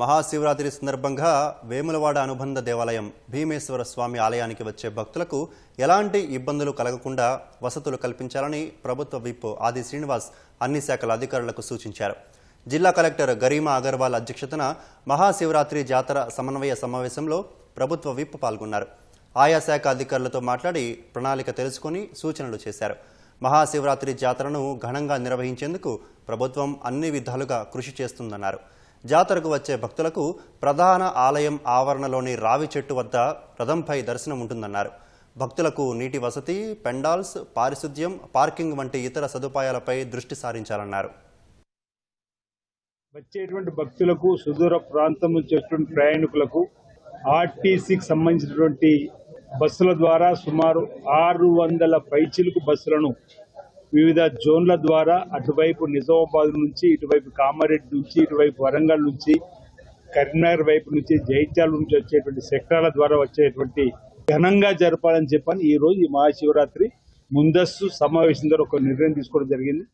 మహాశివరాత్రి సందర్భంగా వేములవాడ అనుబంధ దేవాలయం భీమేశ్వర స్వామి ఆలయానికి వచ్చే భక్తులకు ఎలాంటి ఇబ్బందులు కలగకుండా వసతులు కల్పించాలని ప్రభుత్వ విప్ ఆది శ్రీనివాస్ అన్ని శాఖల అధికారులకు సూచించారు. జిల్లా కలెక్టర్ గరీమా అగర్వాల్ అధ్యక్షతన మహాశివరాత్రి జాతర సమన్వయ సమావేశంలో ప్రభుత్వ విప్ పాల్గొన్నారు. ఆయా శాఖ అధికారులతో మాట్లాడి ప్రణాళిక తెలుసుకొని సూచనలు చేశారు. మహాశివరాత్రి జాతరను ఘనంగా నిర్వహించేందుకు ప్రభుత్వం అన్ని విధాలుగా కృషి చేస్తుందన్నారు. జాతరకు వచ్చే భక్తులకు ప్రధాన ఆలయం ఆవరణలోని రావి చెట్టు వద్ద రథంపై దర్శనం ఉంటుందన్నారు. భక్తులకు నీటి వసతి పెండాల్స్ పారిశుద్ధ్యం పార్కింగ్ వంటి ఇతర సదుపాయాలపై దృష్టి సారించాలన్నారు. వచ్చేటువంటి భక్తులకు సుదూర ప్రాంతం నుంచి వచ్చేటువంటి ప్రయాణికులకు ఆర్టీసీకి సంబంధించినటువంటి బస్సుల ద్వారా సుమారు ఆరు వందల పైచిలుకు బస్సులను వివిధ జోన్ల ద్వారా అటువైపు నిజామాబాద్ నుంచి ఇటువైపు కామారెడ్డి నుంచి ఇటువైపు వరంగల్ నుంచి కరీంనగర్ వైపు నుంచి జైత్యాల నుంచి వచ్చేటువంటి సెక్టార్ల ద్వారా వచ్చేటువంటి ఘనంగా జరపాలని చెప్పని ఈ రోజు ఈ మహాశివరాత్రి ముందస్తు సమావేశం ద్వారా ఒక నిర్ణయం తీసుకోవడం జరిగింది.